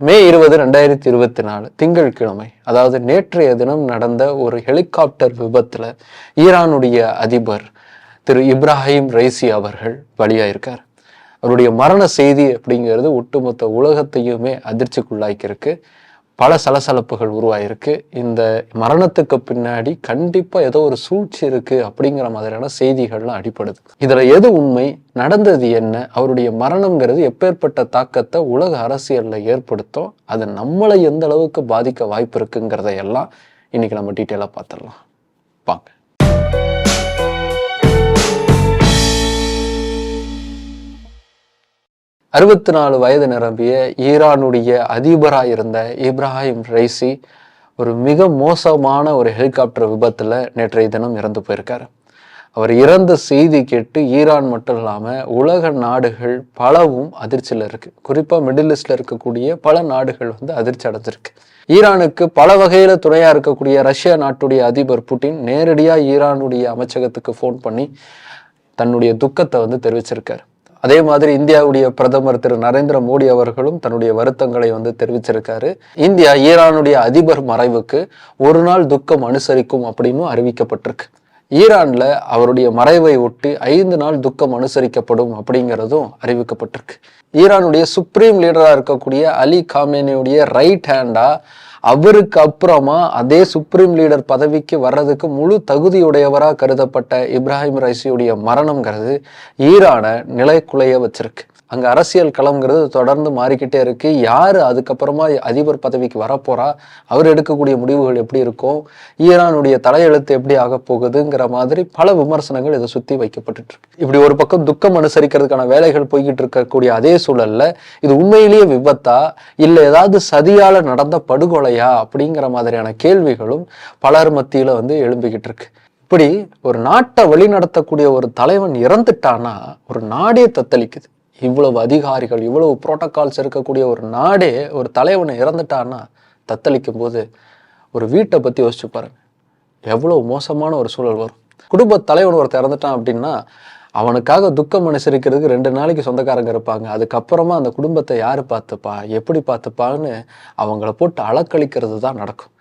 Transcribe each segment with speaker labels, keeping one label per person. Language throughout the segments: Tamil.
Speaker 1: மே இருபது ரெண்டாயிரத்தி இருபத்தி நாலு திங்கட்கிழமை அதாவது நேற்றைய தினம் நடந்த ஒரு ஹெலிகாப்டர் விபத்துல ஈரானுடைய அதிபர் திரு இப்ராஹிம் ரைசி அவர்கள் பலியாயிருக்கார். அவருடைய மரண செய்தி அப்படிங்கிறது ஒட்டுமொத்த உலகத்தையுமே அதிர்ச்சிக்குள்ளாக்கியிருக்கு. பல சலசலப்புகள் உருவாயிருக்கு. இந்த மரணத்துக்கு பின்னாடி கண்டிப்பா ஏதோ ஒரு சூழ்ச்சி இருக்கு அப்படிங்கிற மாதிரியான செய்திகள்லாம் அடிப்படுது இதுல எது உண்மை நடந்தது என்ன அவருடைய மரணம்ங்கிறது எப்பேற்பட்ட தாக்கத்தை உலக அரசியல்ல ஏற்படுத்தும் அது நம்மளை எந்த அளவுக்கு பாதிக்க வாய்ப்பு இருக்குங்கிறதையெல்லாம் இன்னைக்கு நம்ம டீட்டெயிலாக பார்த்துடலாம். வாங்க. அறுபத்தி நாலு வயது நிரம்பிய ஈரானுடைய அதிபராக இருந்த இப்ராஹிம் ரைசி ஒரு மிக மோசமான ஒரு ஹெலிகாப்டர் விபத்தில் நேற்றைய தினம் இறந்து போயிருக்காரு. அவர் இறந்த செய்தி கேட்டு ஈரான் மட்டும் இல்லாமல் உலக நாடுகள் பலவும் அதிர்ச்சியில் இருக்குது குறிப்பாக மிடில் ஈஸ்ட்ல இருக்கக்கூடிய பல நாடுகள் வந்து அதிர்ச்சி அடைஞ்சிருக்கு. ஈரானுக்கு பல வகையில் துணையாக இருக்கக்கூடிய ரஷ்யா நாட்டுடைய அதிபர் புட்டின் நேரடியாக ஈரானுடைய அமைச்சகத்துக்கு ஃபோன் பண்ணி தன்னுடைய துக்கத்தை வந்து தெரிவிச்சிருக்காரு. அதே மாதிரி இந்தியாவுடைய பிரதமர் திரு நரேந்திர மோடி அவர்களும் தன்னுடைய வருத்தங்களை வந்து தெரிவிச்சிருக்காரு. இந்தியா ஈரானுடைய அதிபர் மறைவுக்கு ஒரு நாள் துக்கம் அனுசரிக்கும் அப்படின்னு அறிவிக்கப்பட்டிருக்கு. ஈரான்ல அவருடைய மறைவை ஒட்டி ஐந்து நாள் துக்கம் அனுசரிக்கப்படும் அப்படிங்கிறதும் அறிவிக்கப்பட்டிருக்கு. ஈரானுடைய சுப்ரீம் லீடரா இருக்கக்கூடிய அலி காமேனியுடைய ரைட் ஹேண்டா அவருக்கு அப்புறமா அதே சுப்ரீம் லீடர் பதவிக்கு வர்றதுக்கு முழு தகுதியுடையவராக கருதப்பட்ட இப்ராஹிம் ரைசியுடைய மரணம்ங்கிறது ஈரானை நிலைக்குலைய வச்சிருக்கு. அங்கே அரசியல் களம்ங்கிறது தொடர்ந்து மாறிக்கிட்டே இருக்கு. யார் அதுக்கப்புறமா அதிபர் பதவிக்கு வரப்போறா? அவர் எடுக்கக்கூடிய முடிவுகள் எப்படி இருக்கும்? ஈரானுடைய தலையெழுத்து எப்படி ஆக போகுதுங்கிற மாதிரி பல விமர்சனங்கள் இதை சுற்றி வைக்கப்பட்டு இருக்கு இப்படி ஒரு பக்கம் துக்கம் அனுசரிக்கிறதுக்கான வேலைகள் போய்கிட்டு இருக்கக்கூடிய அதே சூழல்ல இது உண்மையிலேயே விபத்தா? இல்லை ஏதாவது சதியால நடந்த படுகொலையா? அப்படிங்கிற மாதிரியான கேள்விகளும் பலர் மத்தியில வந்து எழும்பிக்கிட்டு இருக்கு இப்படி ஒரு நாட்டை வழிநடத்தக்கூடிய ஒரு தலைவன் இறந்துட்டானா? ஒரு நாடே தத்தளிக்குது. இவ்வளவு அதிகாரிகள் இவ்வளவு புரோட்டோகால்ஸ் இருக்கக்கூடிய ஒரு நாடே ஒரு தலைவனை இறந்துட்டான்னா தத்தளிக்கும் போது ஒரு வீட்டை பற்றி யோசிச்சு பாருங்க. எவ்வளோ மோசமான ஒரு சூழல் வரும். குடும்ப தலைவன் ஒருத்தர் இறந்துட்டான் அப்படின்னா அவனுக்காக துக்கம் அனுசரிக்கிறதுக்கு ரெண்டு நாளைக்கு சொந்தக்காரங்க இருப்பாங்க. அதுக்கப்புறமா அந்த குடும்பத்தை யார் பார்த்துப்பா எப்படி பார்த்துப்பான்னு அவங்கள போட்டு அளக்களிக்கிறது தான் நடக்கும்.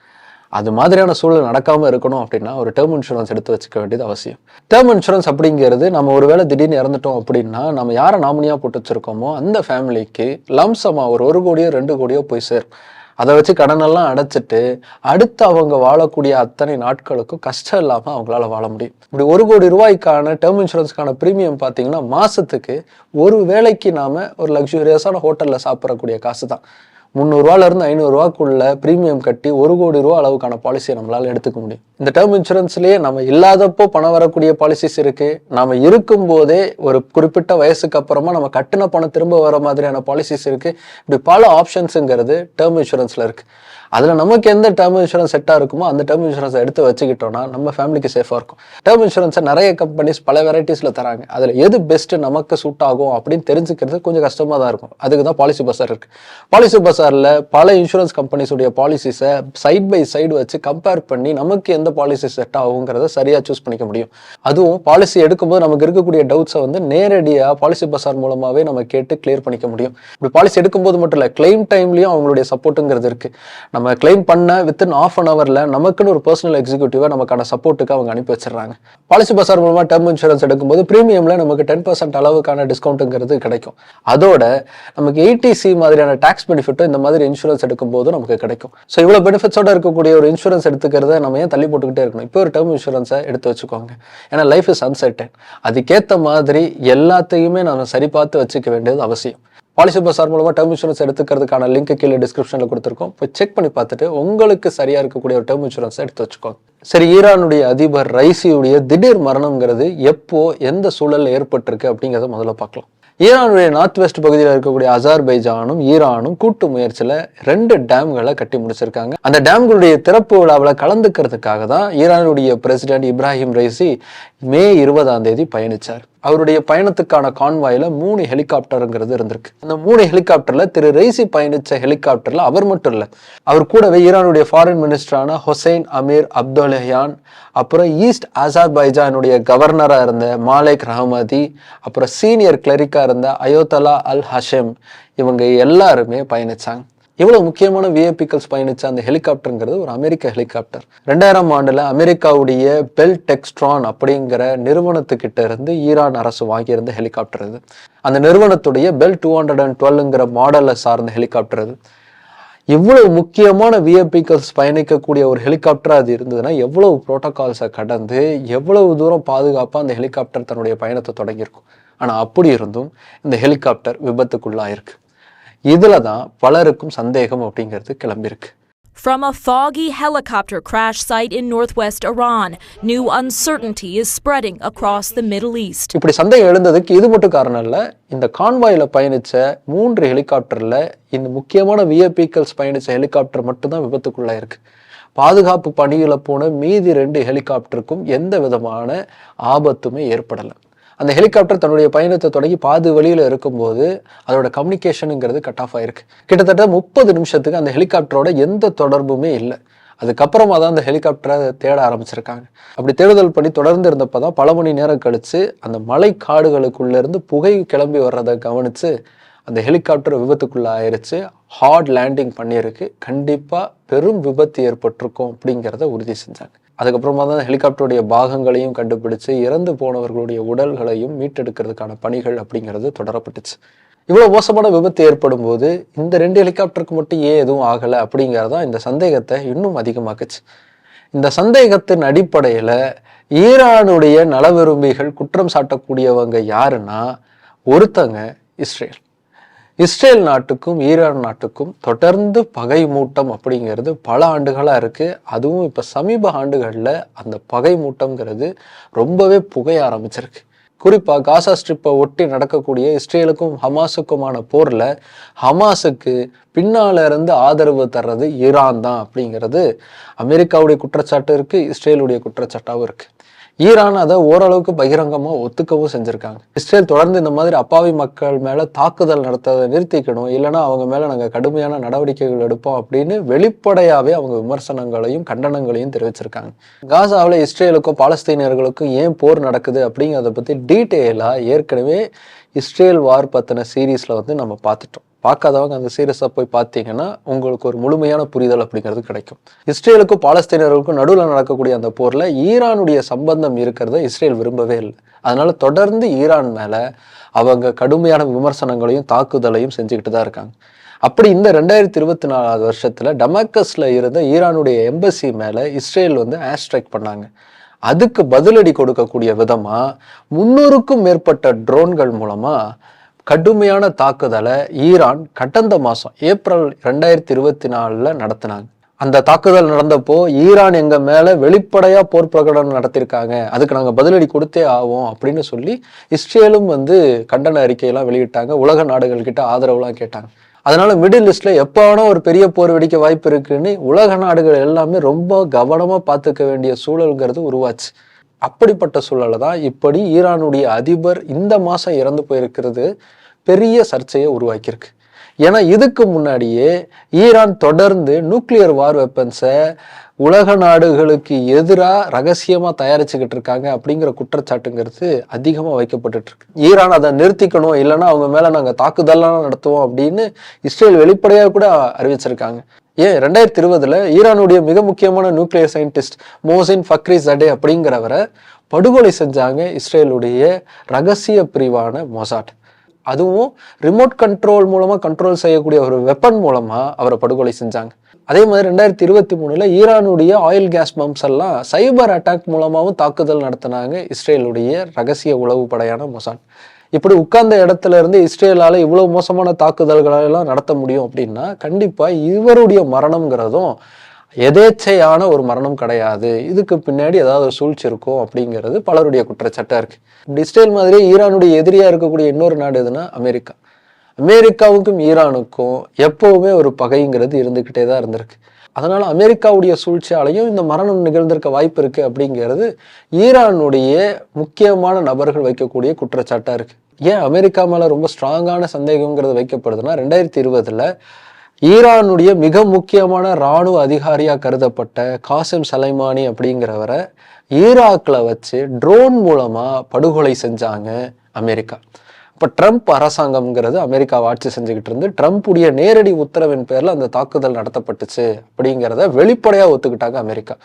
Speaker 1: அது மாதிரியான சூழல் நடக்காமல் இருக்கணும் அப்படின்னா ஒரு டேர்ம் இன்சூரன்ஸ் எடுத்து வச்சுக்க வேண்டியது அவசியம். டேர்ம் இன்சூரன்ஸ் அப்படிங்கிறது நம்ம ஒருவேளை திடீர்னு இறந்துட்டோம் அப்படின்னா நம்ம யாரை நாமினியாக போட்டு வச்சுருக்கோமோ அந்த ஃபேமிலிக்கு லம்சமாக ஒரு ஒரு கோடியோ ரெண்டு கோடியோ போய் சேரும். அதை வச்சு கடனெல்லாம் அடைச்சிட்டு அடுத்து அவங்க வாழக்கூடிய அத்தனை நாட்களுக்கும் கஷ்டம் இல்லாமல் அவங்களால வாழ முடியும். இப்படி ஒரு கோடி ரூபாய்க்கான டேர்ம் இன்சூரன்ஸ்க்கான ப்ரீமியம் பார்த்தீங்கன்னா மாசத்துக்கு ஒரு வேளைக்கு நாம ஒரு லக்ஸுரியஸான ஹோட்டலில் சாப்பிடக்கூடிய காசு தான் முந்நூறுரூவாலேருந்து ஐநூறுரூவாக்குள்ள ப்ரீமியம் கட்டி ஒரு கோடி ரூபா அளவுக்கான பாலிசியை நம்மளால் எடுத்துக்க முடியும். இந்த டேர்ம் இன்சூரன்ஸ்லேயே நம்ம இல்லாதப்போ பணம் வரக்கூடிய பாலிசிஸ் இருக்குது நம்ம இருக்கும்போதே ஒரு குறிப்பிட்ட வயசுக்கு அப்புறமா நம்ம கட்டின பணம் திரும்ப வர மாதிரியான பாலிசிஸ் இருக்குது இப்படி பல ஆப்ஷன்ஸுங்கிறது டேர்ம் இன்சூரன்ஸில் இருக்குது அதில் நமக்கு எந்த டேர்ம் இன்சூரன்ஸ் செட்டாக இருக்குமோ அந்த டேர்ம் இன்சூரன்ஸை எடுத்து வச்சுக்கிட்டோம்னா நம்ம ஃபேமிலிக்கு சேஃபாக இருக்கும். டேர்ம் இன்சூரன்ஸை நிறைய கம்பெனிஸ் பல வெரைட்டிஸில் தராங்க. அதில் எது பெஸ்ட்டு நமக்கு சூட் ஆகும் அப்படின்னு தெரிஞ்சுக்கிறது கொஞ்சம் கஷ்டமாக தான் இருக்கும். அதுக்கு தான் பாலிசி பஸார் இருக்குது பாலிசி பசாரில் பல இன்சூரன்ஸ் கம்பெனிஸுடைய பாலிசிஸை சைட் பை சைடு வச்சு கம்பேர் பண்ணி நமக்கு எந்த பாலிசி செட் ஆகுங்கிறத சரியாக சூஸ் பண்ணிக்க முடியும். அதுவும் பாலிசி எடுக்கும்போது நமக்கு இருக்கக்கூடிய டவுட்ஸை வந்து நேரடியாக பாலிசி பஸார் மூலமாகவே நம்ம கேட்டு கிளியர் பண்ணிக்க முடியும். இப்படி பாலிசி எடுக்கும்போது மட்டும் இல்லை கிளைம் டைம்லையும் அவங்களுடைய சப்போர்ட்டுங்கிறது இருக்குது நம்ம நம்ம கிளைம் பண்ண வித்தின் ஆஃப் அன் அவரில் நமக்குன்னு ஒரு பர்சனல் எக்ஸிக்யூட்டிவாக நமக்கான சப்போர்ட்டுக்கு அவங்க அனுப்பி வச்சிடறாங்க. பாலிசி பசார் மூலமாக டேர்ம் இன்சூரன்ஸ் எடுக்கும்போது ப்ரீமியமில் நமக்கு டென் பர்சன்ட் அளவுக்கான டிஸ்கவுண்ட்டுங்கிறது கிடைக்கும். அதோட நமக்கு ஏடிசி மாதிரியான டேக்ஸ் பெனிஃபிட்டும் இந்த மாதிரி இன்சூரன்ஸ் எடுக்கும்போது நமக்கு கிடைக்கும். ஸோ இவ்வளோ பெனிஃபிட்ஸோட இருக்கக்கூடிய ஒரு இன்சூரன்ஸ் எடுத்துக்கிறத நம்ம ஏன் தள்ளி போட்டுக்கிட்டே இருக்கணும்? இப்போ ஒரு டேர்ம் இன்சூரன்ஸை எடுத்து வச்சுக்கோங்க. ஏன்னா லைஃப் இஸ் அன்சர்டன் அதுக்கேற்ற மாதிரி எல்லாத்தையுமே நம்ம சரி பார்த்து வச்சுக்க வேண்டியது அவசியம். பாலிசி பஸார் மூலமாக டேர்ம் இன்சூரன்ஸ் எடுத்துக்கிறதுக்கான லிங்க் கீழே டிஸ்கிரிப்ஷனில் கொடுத்துருக்கோம். போய் செக் பண்ணி பார்த்துட்டு உங்களுக்கு சரியாக இருக்கக்கூடிய ஒரு டேர்ம் இன்சூரன்ஸ் எடுத்து வச்சுக்கோங்க. சரி ஈரானுடைய அதிபர் ரைசியுடைய திடீர் மரணங்கிறது எப்போ எந்த சூழலில் ஏற்பட்டிருக்கு அப்படிங்கிறத முதல்ல பார்க்கலாம். ஈரானுடைய நார்த் வெஸ்ட் பகுதியில் இருக்கக்கூடிய அசார்பைஜானும் ஈரானும் கூட்டு முயற்சியில் ரெண்டு டேம்களை கட்டி முடிச்சிருக்காங்க. அந்த டேம்களுடைய திறப்பு விழாவில் கலந்துக்கிறதுக்காக தான் ஈரானுடைய பிரசிடென்ட் இப்ராஹிம் ரைசி மே இருபதாம் தேதி பயணிச்சார். அவருடைய பயணத்துக்கான கான்வாயில மூணு ஹெலிகாப்டருங்கிறது இருந்திருக்கு. அந்த மூணு ஹெலிகாப்டரில் திரு ரைசி பயணித்த ஹெலிகாப்டரில் அவர் மட்டும் இல்லை அவர் கூடவே ஈரானுடைய ஃபாரின் மினிஸ்டரான ஹொசைன் அமீர் அப்துல்லஹியான் அப்புறம் ஈஸ்ட் அசார்பைஜானுடைய கவர்னராக இருந்த மாலேக் ரஹமதி அப்புறம் சீனியர் கிளரிக்காக இருந்த அயோத்தலா அல் ஹஷம் இவங்க எல்லாருமே பயணிச்சாங்க. இவ்வளோ முக்கியமான விஐபிக்கல்ஸ் பயணிச்ச அந்த ஹெலிகாப்டருங்கிறது ஒரு அமெரிக்க ஹெலிகாப்டர். ரெண்டாயிரம் ஆண்டுல அமெரிக்காவுடைய பெல் டெக்ஸ்ட்ரான் அப்படிங்கிற நிறுவனத்துக்கிட்ட இருந்து ஈரான் அரசு வாங்கியிருந்த ஹெலிகாப்டர் இது. அந்த நிறுவனத்துடைய பெல் டூ ஹண்ட்ரட் அண்ட் டுவெல்ங்கிற மாடலை சார்ந்த ஹெலிகாப்டர் இது. இவ்வளவு முக்கியமான விஐபிக்கல்ஸ் பயணிக்கக்கூடிய ஒரு ஹெலிகாப்டர் அது இருந்ததுன்னா எவ்வளவு புரோட்டோகால்ஸை கடந்து எவ்வளவு தூரம் பாதுகாப்பாக அந்த ஹெலிகாப்டர் தன்னுடைய பயணத்தை தொடங்கியிருக்கும். ஆனால் அப்படி இருந்தும் இந்த ஹெலிகாப்டர் விபத்துக்குள்ளாயிருக்கு. இதில் தான் பலருக்கும் சந்தேகம் அப்படிங்கிறது கிளம்பியிருக்கு.
Speaker 2: From a foggy helicopter crash site in northwest Iran, new uncertainty is spreading across the Middle East.
Speaker 1: இப்படி சந்தேகம் எழுந்ததுக்கு இது மட்டும் காரணம் இல்லை இந்த கான்வாயில் பயணிச்ச மூன்று ஹெலிகாப்டர்ல இந்த முக்கியமான விஐபிக்கல்ஸ் பயணிச்ச ஹெலிகாப்டர் மட்டும்தான் விபத்துக்குள்ளாயிருக்கு பாதுகாப்பு பணியில போன மீதி ரெண்டு ஹெலிகாப்டருக்கும் எந்த விதமான ஆபத்துமே ஏற்படலை. அந்த ஹெலிகாப்டர் தன்னுடைய பயணத்தை தொடங்கி பாது வழியில் இருக்கும்போது அதோட கம்யூனிகேஷனுங்கிறது கட் ஆஃப் ஆயிருக்கு. கிட்டத்தட்ட முப்பது நிமிஷத்துக்கு அந்த ஹெலிகாப்டரோட எந்த தொடர்புமே இல்லை. அதுக்கப்புறமா தான் அந்த ஹெலிகாப்டரை தேட ஆரம்பிச்சிருக்காங்க. அப்படி தேடுதல் பண்ணி தொடர்ந்து இருந்தப்போ தான் பல மணி நேரம் கழிச்சு அந்த மலை காடுகளுக்குள்ளேருந்து புகை கிளம்பி வர்றதை கவனித்து அந்த ஹெலிகாப்டர் விபத்துக்குள்ளே ஆயிருச்சு ஹார்ட் லேண்டிங் பண்ணியிருக்கு. கண்டிப்பாக பெரும் விபத்து ஏற்பட்டிருக்கும் அப்படிங்கிறத உறுதி செஞ்சாங்க. அதுக்கப்புறமா தான் ஹெலிகாப்டருடைய பாகங்களையும் கண்டுபிடிச்சு இறந்து போனவர்களுடைய உடல்களையும் மீட்டெடுக்கிறதுக்கான பணிகள் அப்படிங்கிறது தொடரப்பட்டுச்சு. இவ்வளோ மோசமான விபத்து ஏற்படும் போது இந்த ரெண்டு ஹெலிகாப்டருக்கு மட்டும் ஏன் எதுவும் ஆகலை அப்படிங்கிறதான் இந்த சந்தேகத்தை இன்னும் அதிகமாக்குச்சு. இந்த சந்தேகத்தின் அடிப்படையில் ஈரானுடைய நலவிரும்பிகள் குற்றம் சாட்டக்கூடியவங்க யாருன்னா ஒருத்தங்க இஸ்ரேல். இஸ்ரேல் நாட்டுக்கும் ஈரான் நாட்டுக்கும் தொடர்ந்து பகை மூட்டம் அப்படிங்கிறது பல ஆண்டுகளாக இருக்குது அதுவும் இப்போ சமீப ஆண்டுகளில் அந்த பகை மூட்டம்ங்கிறது ரொம்பவே புகைய ஆரம்பிச்சிருக்கு. குறிப்பாக காசா ஸ்ட்ரிப்பை ஒட்டி நடக்கக்கூடிய இஸ்ரேலுக்கும் ஹமாஸுக்குமான போரில் ஹமாஸுக்கு பின்னால இருந்து ஆதரவு தர்றது ஈரான் தான் அப்படிங்கிறது அமெரிக்காவுடைய குற்றச்சாட்டு இருக்குது இஸ்ரேலுடைய குற்றச்சாட்டாகவும் இருக்குது ஈரான் அதை ஓரளவுக்கு பகிரங்கமாக ஒத்துக்கவும் செஞ்சுருக்காங்க. இஸ்ரேல் தொடர்ந்து இந்த மாதிரி அப்பாவி மக்கள் மேலே தாக்குதல் நடத்ததை நிறுத்திக்கணும் இல்லைன்னா அவங்க மேலே நாங்கள் கடுமையான நடவடிக்கைகள் எடுப்போம் அப்படின்னு வெளிப்படையாகவே அவங்க விமர்சனங்களையும் கண்டனங்களையும் தெரிவிச்சிருக்காங்க. காசாவில் இஸ்ரேலுக்கும் பாலஸ்தீனியர்களுக்கும் ஏன் போர் நடக்குது அப்படிங்கிறத பற்றி டீட்டெயிலாக ஏற்கனவே இஸ்ரேல் வார் பற்றின சீரீஸில் வந்து நம்ம பார்த்துட்டோம். பார்க்காதவங்க அந்த சீரியஸாக போய் பார்த்தீங்கன்னா உங்களுக்கு ஒரு முழுமையான புரிதல் அப்படிங்கிறது கிடைக்கும். இஸ்ரேலுக்கும் பாலஸ்தீனர்களுக்கும் நடுவில் நடக்கக்கூடிய அந்த போரில் ஈரானுடைய சம்பந்தம் இருக்கிறத இஸ்ரேல் விரும்பவே இல்லை. அதனால தொடர்ந்து ஈரான் மேலே அவங்க கடுமையான விமர்சனங்களையும் தாக்குதலையும் செஞ்சுக்கிட்டு தான் இருக்காங்க. அப்படி இந்த ரெண்டாயிரத்தி இருபத்தி நாலாவது வருஷத்தில் டமாக்கஸில் இருந்த ஈரானுடைய எம்பசி மேலே இஸ்ரேல் வந்து ஆஸ்ட்ரைக் பண்ணாங்க. அதுக்கு பதிலடி கொடுக்கக்கூடிய விதமாக முன்னூறுக்கும் மேற்பட்ட ட்ரோன்கள் மூலமாக கடுமையான தாக்குதலை ஈரான் கடந்த மாதம் ஏப்ரல் ரெண்டாயிரத்தி இருபத்தி நாலில் நடத்தினாங்க. அந்த தாக்குதல் நடந்தப்போ ஈரான் எங்க மேல வெளிப்படையா போர் பிரகடனம் நடத்தியிருக்காங்க அதுக்கு நாங்க பதிலடி கொடுத்தே ஆவோம் அப்படின்னு சொல்லி இஸ்ரேலும் வந்து கண்டன அறிக்கையெல்லாம் வெளியிட்டாங்க. உலக நாடுகள் கிட்ட ஆதரவுலாம் கேட்டாங்க. அதனால மிடில் ஈஸ்ட்ல எப்போ ஒரு பெரிய போர் வெடிக்க வாய்ப்பு இருக்குன்னு உலக நாடுகள் எல்லாமே ரொம்ப கவனமா பார்த்துக்க வேண்டிய சூழல்ங்கிறது உருவாச்சு. அப்படிப்பட்ட சூழலை தான் இப்படி ஈரானுடைய அதிபர் இந்த மாதம் இறந்து போயிருக்கிறது பெரிய சர்ச்சையை உருவாக்கியிருக்கு. ஏன்னா இதுக்கு முன்னாடியே ஈரான் தொடர்ந்து நியூக்ளியர் வார் வெப்பன்ஸை உலக நாடுகளுக்கு எதிராக ரகசியமாக தயாரிச்சுக்கிட்டு இருக்காங்க அப்படிங்கிற குற்றச்சாட்டுங்கிறது அதிகமாக வைக்கப்பட்டுட்டு இருக்கு ஈரான் அதை நிறுத்திக்கணும் இல்லைன்னா அவங்க மேலே நாங்கள் தாக்குதலாம் நடத்துவோம் அப்படின்னு இஸ்ரேல் வெளிப்படையாக கூட அறிவிச்சிருக்காங்க. ஏன் ரெண்டாயிரத்தி இருபதுல ஈரானுடைய மிக முக்கியமான nuclear scientist Mohsen Fakhrizadeh அப்படிங்கிறவரை படுகொலை செஞ்சாங்க இஸ்ரேலுடைய ரகசிய பிரிவான மொசாட். அதுவும் ரிமோட் கண்ட்ரோல் மூலமாக கண்ட்ரோல் செய்யக்கூடிய ஒரு வெப்பன் மூலமாக அவரை படுகொலை செஞ்சாங்க. அதே மாதிரி ரெண்டாயிரத்தி இருபத்தி மூணுல ஈரானுடைய ஆயில் கேஸ் பம்ப்ஸ் எல்லாம் சைபர் அட்டாக் மூலமாகவும் தாக்குதல் நடத்தினாங்க இஸ்ரேலுடைய ரகசிய உளவு படையான மொசாட். இப்படி உட்கார்ந்த இடத்துல இருந்து இஸ்ரேலால இவ்வளவு மோசமான தாக்குதல்களை எல்லாம் நடத்த முடியும் அப்படின்னா கண்டிப்பா இவருடைய மரணம்ங்கிறதும் எதேச்சையான ஒரு மரணம் கிடையாது. இதுக்கு பின்னாடி ஏதாவது ஒரு சூழ்ச்சி இருக்கும் அப்படிங்கிறது பலருடைய குற்றச்சாட்டாக இருக்கு. இப்படி இஸ்ரேல் மாதிரி ஈரானுடைய எதிரியா இருக்கக்கூடிய இன்னொரு நாடு எதுனா அமெரிக்கா. அமெரிக்காவுக்கும் ஈரானுக்கும் எப்பவுமே ஒரு பகைங்கிறது இருந்துக்கிட்டே தான் இருந்திருக்கு. அதனால அமெரிக்காவுடைய சூழ்ச்சியாலையும் இந்த மரணம் நிகழ்ந்திருக்க வாய்ப்பு இருக்கு அப்படிங்கிறது ஈரானுடைய முக்கியமான நபர்கள் வைக்கக்கூடிய குற்றச்சாட்டா இருக்கு. ஏன் அமெரிக்கா மேலே ரொம்ப ஸ்ட்ராங்கான சந்தேகங்கிறது வைக்கப்படுதுன்னா ரெண்டாயிரத்தி இருபதில் ஈரானுடைய மிக முக்கியமான இராணுவ அதிகாரியாக கருதப்பட்ட காசிம் சலைமானி அப்படிங்கிறவரை ஈராக்கில் வச்சு ட்ரோன் மூலமாக படுகொலை செஞ்சாங்க அமெரிக்கா. இப்போ ட்ரம்ப் அரசாங்கம்ங்கிறது அமெரிக்கா ஆட்சி செஞ்சுக்கிட்டு இருந்து ட்ரம்ப்புடைய நேரடி உத்தரவின் பேரில் அந்த தாக்குதல் நடத்தப்பட்டுச்சு அப்படிங்கிறத வெளிப்படையாக ஒத்துக்கிட்டாங்க அமெரிக்கா.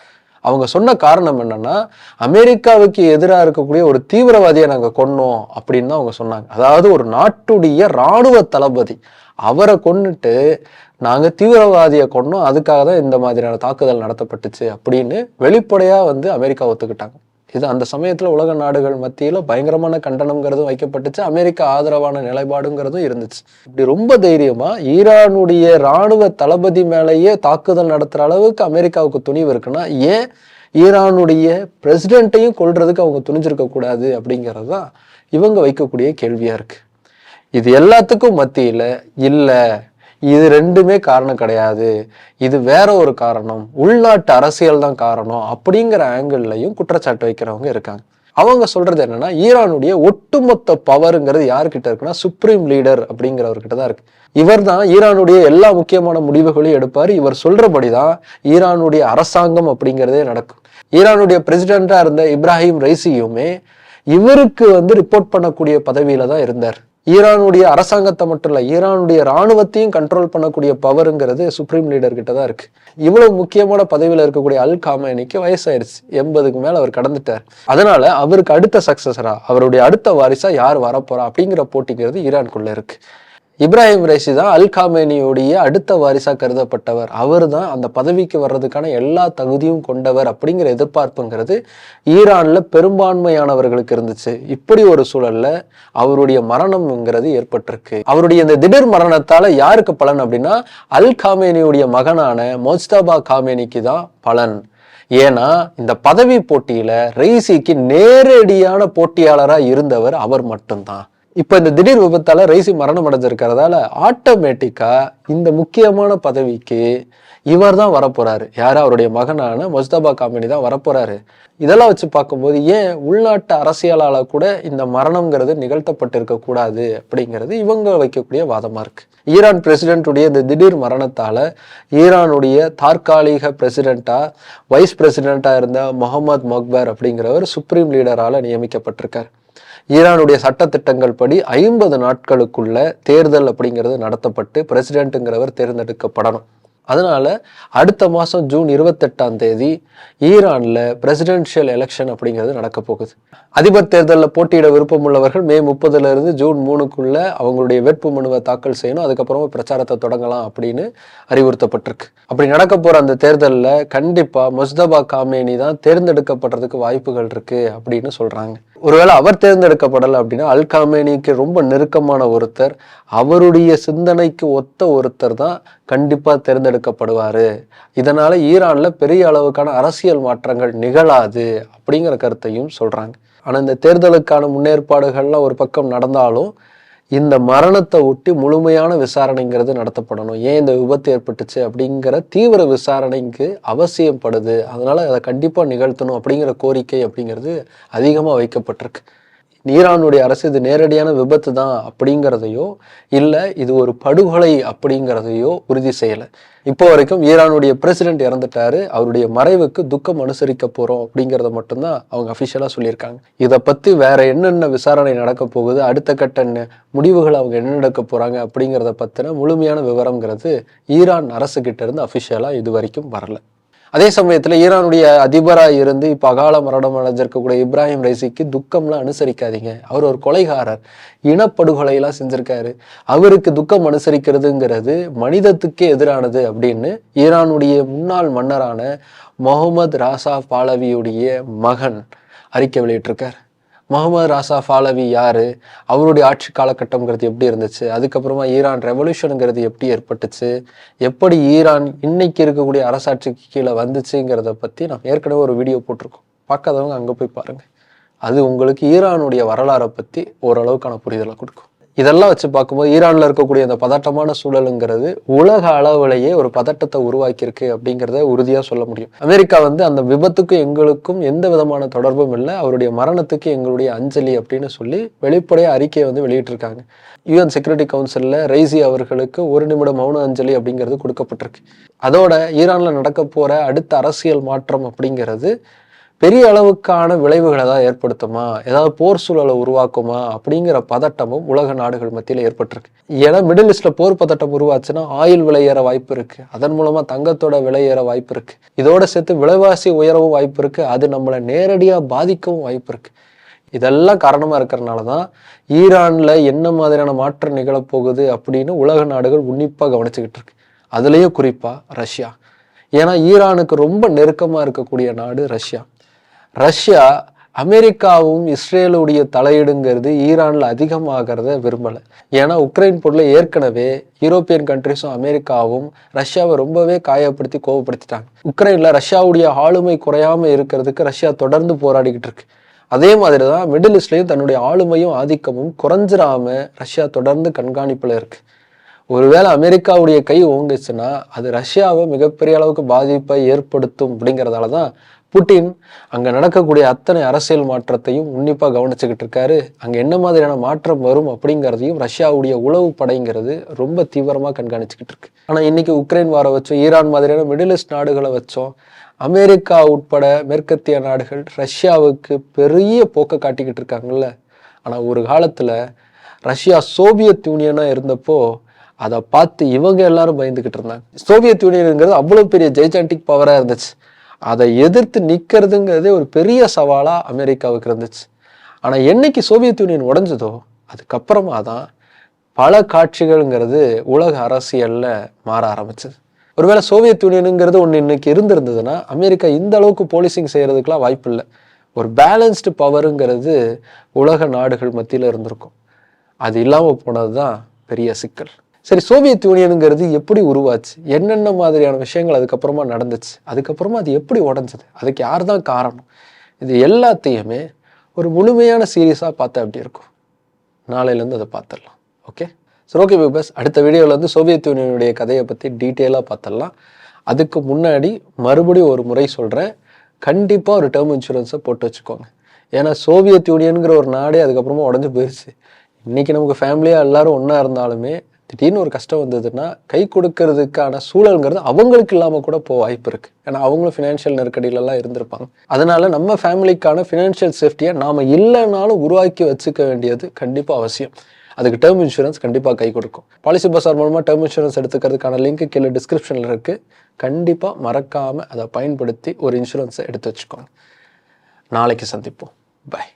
Speaker 1: அவங்க சொன்ன காரணம் என்னன்னா அமெரிக்காவுக்கு எதிராக இருக்கக்கூடிய ஒரு தீவிரவாதியை நாங்கள் கொன்னோம் அப்படின்னு தான் அவங்க சொன்னாங்க. அதாவது ஒரு நாட்டுடைய இராணுவ தளபதி அவரை கொன்னுட்டு நாங்கள் தீவிரவாதியை கொன்னோம் அதுக்காக தான் இந்த மாதிரியான தாக்குதல் நடத்தப்பட்டுச்சு அப்படின்னு வெளிப்படையாக வந்து அமெரிக்கா ஒத்துக்கிட்டாங்க. இது அந்த சமயத்தில் உலக நாடுகள் மத்தியில் பயங்கரமான கண்டனம்ங்கிறதும் வைக்கப்பட்டுச்சு. அமெரிக்கா ஆதரவான நிலைப்பாடுங்கிறதும் இருந்துச்சு. இப்படி ரொம்ப தைரியமாக ஈரானுடைய இராணுவ தளபதி மேலேயே தாக்குதல் நடத்துகிற அளவுக்கு அமெரிக்காவுக்கு துணிவு இருக்குன்னா ஏன் ஈரானுடைய பிரசிடென்ட்டையும் கொள்றதுக்கு அவங்க துணிஞ்சிருக்கக்கூடாது அப்படிங்கிறது தான் இவங்க வைக்கக்கூடிய கேள்வியாக இருக்குது இது எல்லாத்துக்கும் மத்தியில் இல்லை இது ரெண்டுமே காரணம் கிடையாது. இது வேற ஒரு காரணம். உள்நாட்டு அரசியல் தான் காரணம் அப்படிங்கிற ஆங்கிள்லையும் குற்றச்சாட்டு வைக்கிறவங்க இருக்காங்க. அவங்க சொல்றது என்னன்னா ஈரானுடைய ஒட்டுமொத்த பவருங்கிறது யாருக்கிட்ட இருக்குன்னா சுப்ரீம் லீடர் அப்படிங்கிறவர்கிட்ட தான் இருக்கு. இவர் தான் ஈரானுடைய எல்லா முக்கியமான முடிவுகளையும் எடுப்பார். இவர் சொல்றபடிதான் ஈரானுடைய அரசாங்கம் அப்படிங்கிறதே நடக்கும். ஈரானுடைய பிரசிடென்டா இருந்த இப்ராஹிம் ரைசியுமே இவருக்கு வந்து ரிப்போர்ட் பண்ணக்கூடிய பதவியில தான் இருந்தார். ஈரானுடைய அரசாங்கத்தை மட்டும் இல்லை ஈரானுடைய ராணுவத்தையும் கண்ட்ரோல் பண்ணக்கூடிய பவருங்கிறது சுப்ரீம் லீடர் கிட்ட தான் இருக்கு. இவ்வளவு முக்கியமான பதவியில் இருக்கக்கூடிய அல் காமேனிக்கு வயசாயிருச்சு எண்பதுக்கு மேல அவர் கடந்துட்டார். அதனால அவருக்கு அடுத்த சக்சஸரா அவருடைய அடுத்த வாரிசா யார் வரப்போறா அப்படிங்கிற போட்டிங்கிறது ஈரானுக்குள்ள இருக்கு. இப்ராஹிம் ரைசி தான் அல் காமேனியுடைய அடுத்த வாரிசா கருதப்பட்டவர். அவர் தான் அந்த பதவிக்கு வர்றதுக்கான எல்லா தகுதியும் கொண்டவர் அப்படிங்கிற எதிர்பார்ப்புங்கிறது ஈரானில் பெரும்பான்மையானவர்களுக்கு இருந்துச்சு. இப்படி ஒரு சூழல்ல அவருடைய மரணம்ங்கிறது ஏற்பட்டிருக்கு. அவருடைய இந்த திடீர் மரணத்தால யாருக்கு பலன் அப்படின்னா அல் காமேனியுடைய மகனான மோஸ்தபா காமேனிக்கு தான் பலன். ஏன்னா இந்த பதவி போட்டியில ரைசிக்கு நேரடியான போட்டியாளராக இருந்தவர் அவர் மட்டும்தான். இப்போ இந்த திடீர் விபத்தால் ரைசி மரணம் அடைஞ்சிருக்கிறதால ஆட்டோமேட்டிக்காக இந்த முக்கியமான பதவிக்கு இவர் தான் வரப்போறாரு. யார்? அவருடைய மகனான மொஸ்தபா காமினி தான் வரப்போறாரு. இதெல்லாம் வச்சு பார்க்கும்போது ஏன் உள்நாட்டு அரசியலால கூட இந்த மரணம்ங்கிறது நிகழ்த்தப்பட்டிருக்க கூடாது அப்படிங்கிறது இவங்க வைக்கக்கூடிய வாதமா இருக்கு. ஈரான் பிரசிடென்ட்டுடைய இந்த திடீர் மரணத்தால ஈரானுடைய தற்காலிக பிரசிடென்ட்டா வைஸ் பிரசிடென்ட்டா இருந்த முகமது மக்பர் அப்படிங்கிறவர் சுப்ரீம் லீடரால நியமிக்கப்பட்டிருக்கார். ஈரானுடைய சட்டத்திட்டங்கள் படி ஐம்பது நாட்களுக்குள்ள தேர்தல் அப்படிங்கிறது நடத்தப்பட்டு பிரசிடென்ட்டுங்கிறவர் தேர்ந்தெடுக்கப்படணும். அதனால் அடுத்த மாதம் ஜூன் இருபத்தெட்டாம் தேதி ஈரானில் பிரசிடென்ஷியல் எலெக்ஷன் அப்படிங்கிறது நடக்க போகுது. அதிபர் தேர்தலில் போட்டியிட விருப்பம் உள்ளவர்கள் மே முப்பதுலேருந்து ஜூன் மூணுக்குள்ள அவங்களுடைய வேட்பு மனுவை தாக்கல் செய்யணும். அதுக்கப்புறமா பிரச்சாரத்தை தொடங்கலாம் அப்படின்னு அறிவுறுத்தப்பட்டிருக்கு. அப்படி நடக்க போகிற அந்த தேர்தலில் கண்டிப்பாக முஸ்தபா காமேனி தான் தேர்ந்தெடுக்கப்படுறதுக்கு வாய்ப்புகள் இருக்குது அப்படின்னு சொல்கிறாங்க ஒருவேளை அவர் தேர்ந்தெடுக்கப்படலை அப்படின்னா அல்காமேனிக்கு ரொம்ப நெருக்கமான ஒருத்தர் அவருடைய சிந்தனைக்கு ஒத்த ஒருத்தர் தான் கண்டிப்பாக தேர்ந்தெடுக்கப்படுவார். இதனால் ஈரானில் பெரிய அளவுக்கான அரசியல் மாற்றங்கள் நிகழாது அப்படிங்கிற கருத்தையும் சொல்கிறாங்க ஆனால் இந்த தேர்தலுக்கான முன்னேற்பாடுகள்லாம் ஒரு பக்கம் நடந்தாலும் இந்த மரணத்தை ஒட்டி முழுமையான விசாரணைங்கிறது நடத்தப்படணும். ஏன் இந்த விபத்து ஏற்பட்டுச்சு அப்படிங்கிற தீவிர விசாரணைக்கு அவசியப்படுது. அதனால் அதை கண்டிப்பாக நிகழ்த்தணும் அப்படிங்கிற கோரிக்கை அப்படிங்கிறது அதிகமாக வைக்கப்பட்டிருக்கு. ஈரானுடைய அரசு இது நேரடியான விபத்து தான் அப்படிங்கிறதையோ இல்லை இது ஒரு படுகொலை அப்படிங்கிறதையோ உறுதி செய்யலை. இப்போ வரைக்கும் ஈரானுடைய பிரசிடென்ட் இறந்துட்டாரு அவருடைய மறைவுக்கு துக்கம் அனுசரிக்க போகிறோம் அப்படிங்கிறத மட்டும்தான் அவங்க அஃபிஷியலாக சொல்லியிருக்காங்க. இதை பற்றி வேற என்னென்ன விசாரணை நடக்க போகுது அடுத்த கட்ட முடிவுகள் அவங்க என்ன நடக்க போகிறாங்க அப்படிங்கிறத பற்றின முழுமையான விவரங்கிறது ஈரான் அரசு இருந்து அஃபிஷியலாக இது வரைக்கும் வரல. அதே சமயத்தில் ஈரானுடைய அதிபராக இருந்து இப்போ அகால மரணம் அடைஞ்சிருக்கக்கூடிய இப்ராஹிம் ரைசிக்கு துக்கம்லாம் அனுசரிக்காதீங்க. அவர் ஒரு கொலைகாரர். இனப்படுகொலையெல்லாம் செஞ்சுருக்காரு. அவருக்கு துக்கம் அனுசரிக்கிறதுங்கிறது மனிதத்துக்கே எதிரானது அப்படின்னு ஈரானுடைய முன்னாள் மன்னரான முகமது ராசா பாலவியுடைய மகன் அறிக்கை வெளியிட்டிருக்கார். முகமது ராசா ஃபாலவி யாரு? அவருடைய ஆட்சி காலகட்டம்ங்கிறது எப்படி இருந்துச்சு? அதுக்கப்புறமா ஈரான் ரெவல்யூஷனுங்கிறது எப்படி ஏற்பட்டுச்சு? எப்படி ஈரான் இன்னைக்கு இருக்கக்கூடிய அரசாட்சிக்கு கீழே வந்துச்சுங்கிறத பற்றி நான் ஏற்கனவே ஒரு வீடியோ போட்டிருக்கோம். பார்க்காதவங்க அங்கே போய் பாருங்கள் அது உங்களுக்கு ஈரானுடைய வரலாறை பற்றி ஓரளவுக்கான புரிதலை கொடுக்கும். இதெல்லாம் வச்சு பார்க்கும்போது ஈரானில் இருக்கக்கூடிய அந்த பதட்டமான சூழலுங்கிறது உலக அளவிலேயே ஒரு பதட்டத்தை உருவாக்கியிருக்கு அப்படிங்கிறத உறுதியாக சொல்ல முடியும். அமெரிக்கா வந்து அந்த விபத்துக்கும் எங்களுக்கும் எந்த விதமான தொடர்பும் இல்லை. அவருடைய மரணத்துக்கு எங்களுடைய அஞ்சலி அப்படின்னு சொல்லி வெளிப்படையாக அறிக்கையை வந்து வெளியிட்டிருக்காங்க. யூஎன் செக்யூரிட்டி கவுன்சிலில் ரைசி அவர்களுக்கு ஒரு நிமிட மௌன அஞ்சலி அப்படிங்கிறது கொடுக்கப்பட்டிருக்கு. அதோட ஈரானில் நடக்க போகிற அடுத்த அரசியல் மாற்றம் அப்படிங்கிறது பெரிய அளவுக்கான விளைவுகளை தான் ஏற்படுத்துமா? ஏதாவது போர் சூழலை உருவாக்குமா? அப்படிங்கிற பதட்டமும் உலக நாடுகள் மத்தியில் ஏற்பட்டிருக்கு. ஏன்னா மிடில் ஈஸ்ட்ல போர் பதட்டம் உருவாச்சுன்னா ஆயில் விலை ஏற வாய்ப்பு இருக்கு. அதன் மூலமா தங்கத்தோட விலை ஏற வாய்ப்பு இருக்கு. இதோட சேர்த்து விலைவாசி உயரவும் வாய்ப்பு இருக்கு. அது நம்மளை நேரடியாக பாதிக்கவும் வாய்ப்பு இருக்கு. இதெல்லாம் காரணமா இருக்கிறனால தான் ஈரான்ல என்ன மாதிரியான மாற்றம் நிகழப்போகுது அப்படின்னு உலக நாடுகள் உன்னிப்பாக கவனிச்சுக்கிட்டு இருக்கு. அதுலேயும் குறிப்பா ரஷ்யா. ஏன்னா ஈரானுக்கு ரொம்ப நெருக்கமா இருக்கக்கூடிய நாடு ரஷ்யா. ரஷ்யா அமெரிக்காவும் இஸ்ரேலுடைய தலையிடுங்கிறது ஈரானில் அதிகமாகிறத விரும்பலை. ஏன்னா உக்ரைன் பொருளை ஏற்கனவே யூரோப்பியன் கண்ட்ரிஸும் அமெரிக்காவும் ரஷ்யாவை ரொம்பவே காயப்படுத்தி கோவப்படுத்திட்டாங்க. உக்ரைனில் ரஷ்யாவுடைய ஆளுமை குறையாம இருக்கிறதுக்கு ரஷ்யா தொடர்ந்து போராடிக்கிட்டு இருக்கு. அதே மாதிரி தான் மிடில் ஈஸ்ட்லேயும் தன்னுடைய ஆளுமையும் ஆதிக்கமும் குறைஞ்சிராம ரஷ்யா தொடர்ந்து கண்காணிப்பில் இருக்கு. ஒருவேளை அமெரிக்காவுடைய கை ஓங்குச்சுன்னா அது ரஷ்யாவை மிகப்பெரிய அளவுக்கு பாதிப்பை ஏற்படுத்தும் அப்படிங்கிறதால தான் புட்டின் அங்கே நடக்கக்கூடிய அத்தனை அரசியல் மாற்றத்தையும் உன்னிப்பாக கவனிச்சுக்கிட்டு இருக்காரு. அங்கே என்ன மாதிரியான மாற்றம் வரும் அப்படிங்கிறதையும் ரஷ்யாவுடைய உளவு படைங்கிறது ரொம்ப தீவிரமாக கண்காணிச்சுக்கிட்டு இருக்கு. ஆனால் இன்னைக்கு உக்ரைன் வார வச்சோம் ஈரான் மாதிரியான மிடில் ஈஸ்ட் நாடுகளை வச்சோம் அமெரிக்கா உட்பட மேற்கத்திய நாடுகள் ரஷ்யாவுக்கு பெரிய போக்கை காட்டிக்கிட்டு இருக்காங்கல்ல. ஆனால் ஒரு காலத்தில் ரஷ்யா சோவியத் யூனியனாக இருந்தப்போ அதை பார்த்து இவங்க எல்லாரும் பயந்துக்கிட்டு இருந்தாங்க. சோவியத் யூனியனுங்கிறது அவ்வளோ பெரிய ஜெய்ஜாண்டிக் பவராக இருந்துச்சு. அதை எதிர்த்து நிற்கிறதுங்கிறதே ஒரு பெரிய சவாலாக அமெரிக்காவுக்கு இருந்துச்சு. ஆனால் என்னைக்கு சோவியத் யூனியன் உடஞ்சதோ அதுக்கப்புறமா தான் பல காட்சிகள்ங்கிறது உலக அரசியலில் மாற ஆரம்பிச்சது. ஒருவேளை சோவியத் யூனியனுங்கிறது ஒன்று இன்னைக்கு இருந்திருந்ததுன்னா அமெரிக்கா இந்த அளவுக்கு போலீசிங் செய்கிறதுக்கெலாம் வாய்ப்பு இல்லை. ஒரு பேலன்ஸ்டு பவருங்கிறது உலக நாடுகள் மத்தியில் இருந்திருக்கும். அது இல்லாமல் போனது தான் பெரிய சிக்கல். சரி சோவியத் யூனியனுங்கிறது எப்படி உருவாச்சு? என்னென்ன மாதிரியான விஷயங்கள் அதுக்கப்புறமா நடந்துச்சு? அதுக்கப்புறமா அது எப்படி உடஞ்சது? அதுக்கு யார் தான் காரணம்? இது எல்லாத்தையுமே ஒரு முழுமையான சீரியஸாக பார்த்தா எப்படி இருக்கும்? நாளையிலேருந்து அதை பார்த்துடலாம். ஓகே? சரி ஓகே பிகாஸ் அடுத்த வீடியோவில் வந்து சோவியத் யூனியனுடைய கதையை பற்றி டீட்டெயிலாக பார்த்துடலாம். அதுக்கு முன்னாடி மறுபடியும் ஒரு முறை சொல்கிறேன் கண்டிப்பாக ஒரு டேர்ம் இன்சூரன்ஸை போட்டு வச்சுக்கோங்க. ஏன்னா சோவியத் யூனியனுங்கிற ஒரு நாடே அதுக்கப்புறமா உடஞ்சு போயிடுச்சு இன்றைக்கி நமக்கு ஃபேமிலியாக எல்லோரும் ஒன்றா இருந்தாலுமே திடீர்னு ஒரு கஷ்டம் வந்ததுன்னா கை கொடுக்கறதுக்கான சூழல்ங்கிறது அவங்களுக்கு இல்லாமல் கூட போக வாய்ப்பு இருக்குது ஏன்னா அவங்களும் ஃபினான்ஷியல் நெருக்கடியிலலாம் இருந்திருப்பாங்க. அதனால நம்ம ஃபேமிலிக்கான ஃபினான்ஷியல் சேஃப்டியை நாம் இல்லைனாலும் உருவாக்கி வச்சுக்க வேண்டியது கண்டிப்பாக அவசியம். அதுக்கு டேர்ம் இன்சூரன்ஸ் கண்டிப்பாக கை கொடுக்கும். பாலிசி பசார் மூலமாக டேர்ம் இன்சூரன்ஸ் எடுத்துக்கிறதுக்கான லிங்க் கீழே டிஸ்கிரிப்ஷனில் இருக்குது கண்டிப்பாக மறக்காமல் அதை பயன்படுத்தி ஒரு இன்சூரன்ஸை எடுத்து வச்சுக்கோங்க. நாளைக்கு சந்திப்போம். பை